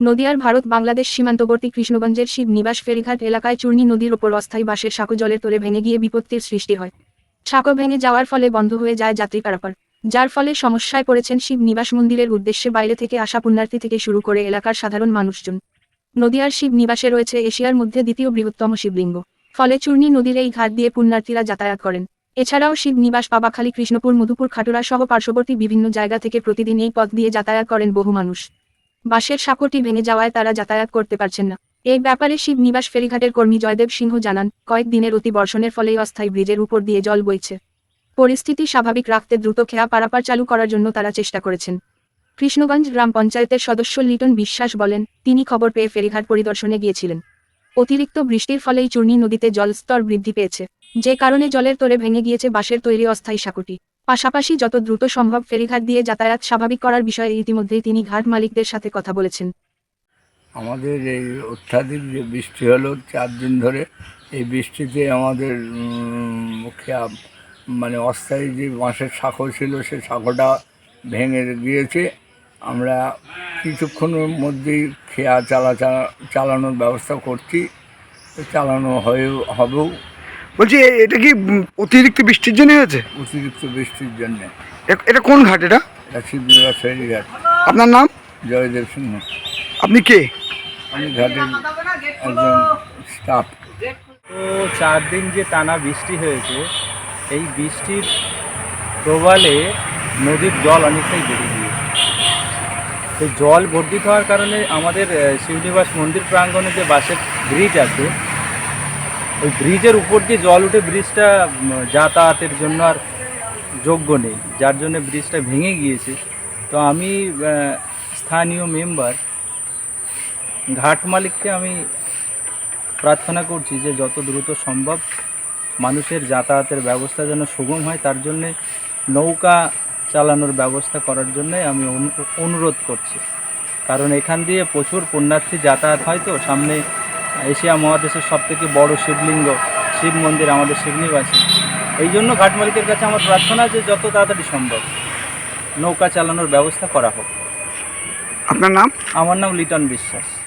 নদিয়ার ভারত বাংলাদেশ সীমান্তবর্তী কৃষ্ণগঞ্জের শিব নিবাস ফেরিঘাট এলাকায় চূর্ণী নদীর ওপর অস্থায়ী বাঁশের সাঁকো জলের তোরে ভেঙে গিয়ে বিপত্তির সৃষ্টি হয়। সাঁকো ভেঙে যাওয়ার ফলে বন্ধ হয়ে যায় যাত্রী পারাপার। যার ফলে সমস্যায় পড়েছেন শিব নিবাস মন্দিরের উদ্দেশ্যে বাইরে থেকে আসা পুণ্যার্থী থেকে শুরু করে এলাকার সাধারণ মানুষজন। নদিয়ার শিব নিবাসে রয়েছে এশিয়ার মধ্যে দ্বিতীয় বৃহত্তম শিবলিঙ্গ। ফলে চূর্ণী নদীর এই ঘাট দিয়ে পুণ্যার্থীরা যাতায়াত করেন। এছাড়াও শিব নিবাস পাবাখালী, কৃষ্ণপুর, মধুপুর খাটুরা সহ পার্শ্ববর্তী বিভিন্ন জায়গা থেকে প্রতিদিন এই পথ দিয়ে যাতায়াত করেন বহু মানুষ। বাসের সাঁকোটি ভেঙে যাওয়ায় তারা যাতায়াত করতে পারছেন না। এই ব্যাপারে শিব নিবাস ফেরিঘাটের কর্মী জয়দেব সিংহ জানান কয়েকদিনের অতি বর্ষণের ফলেই অস্থায়ী ব্রিজের উপর দিয়ে জল বইছে। পরিস্থিতি স্বাভাবিক রাখতে দ্রুত খেয়া পারাপার চালু করার জন্য তারা চেষ্টা করেছেন। কৃষ্ণগঞ্জ গ্রাম পঞ্চায়েতের সদস্য লিটন বিশ্বাস বলেন, তিনি খবর পেয়ে ফেরিঘাট পরিদর্শনে গিয়েছিলেন। অতিরিক্ত বৃষ্টির ফলেই চূর্ণী নদীতে জলস্তর বৃদ্ধি পেয়েছে। যে কারণে জলের তোরে ভেঙে গিয়েছে বাঁশের তৈরি অস্থায়ী সাঁকোটি। পাশাপাশি যত দ্রুত সম্ভব ফেরিঘাট দিয়ে যাতায়াত স্বাভাবিক করার বিষয়ে ইতিমধ্যেই তিনি ঘাট মালিকদের সাথে কথা বলেছেন। আমাদের এই অত্যাধিক যে বৃষ্টি হলো, চার দিন ধরে এই বৃষ্টিতে আমাদের মানে অস্থায়ী যে বাঁশের শাঁখো ছিল, সে শাঁখোটা ভেঙে গিয়েছে। আমরা কিছুক্ষণের মধ্যেই খেয়া চালা, চালানোর ব্যবস্থা করছি। চালানো হয়েও, হবেও। বলছি এটা কি অতিরিক্ত বৃষ্টির জন্য হয়েছে? অতিরিক্ত বৃষ্টির জন্যে। এটা কোন ঘাট এটা? আপনার নাম? জয়দেব সিংহ। আপনি কে? আমি ঘাটের একজন স্টাফ। তো চার দিন যে টানা বৃষ্টি হয়েছে এই বৃষ্টির প্রবালে নদীর জল অনেকটাই বেড়ে গিয়েছে। তো জল বর্ধিত হওয়ার কারণে আমাদের শিবনিবাস মন্দির প্রাঙ্গণে যে বাসের ব্রিজ আছে ওই ব্রিজের উপর দিয়ে জল উঠে ব্রিজটা যাতায়াতের জন্য আর যোগ্য নেই। যার জন্য ব্রিজটা ভেঙে গিয়েছে। তো আমি স্থানীয় মেম্বার ঘাট মালিককে আমি প্রার্থনা করছি যে যত দ্রুত সম্ভব মানুষের যাতায়াতের ব্যবস্থা যেন সুগম হয়, তার জন্যে নৌকা চালানোর ব্যবস্থা করার জন্যে আমি অনু- অনুরোধ করছি। কারণ এখান দিয়ে প্রচুর পুণ্যার্থী যাতায়াত হয় তো, সামনে এশিয়া মহাদেশের সবথেকে বড় শিবলিঙ্গ শিব মন্দির আমাদের শিবনিবাসী এই জন্য ঘাট মালিকের কাছে আমার প্রার্থনা যে যত তাড়াতাড়ি সম্ভব নৌকা চালানোর ব্যবস্থা করা হোক। আপনার নাম? আমার নাম লিটন বিশ্বাস।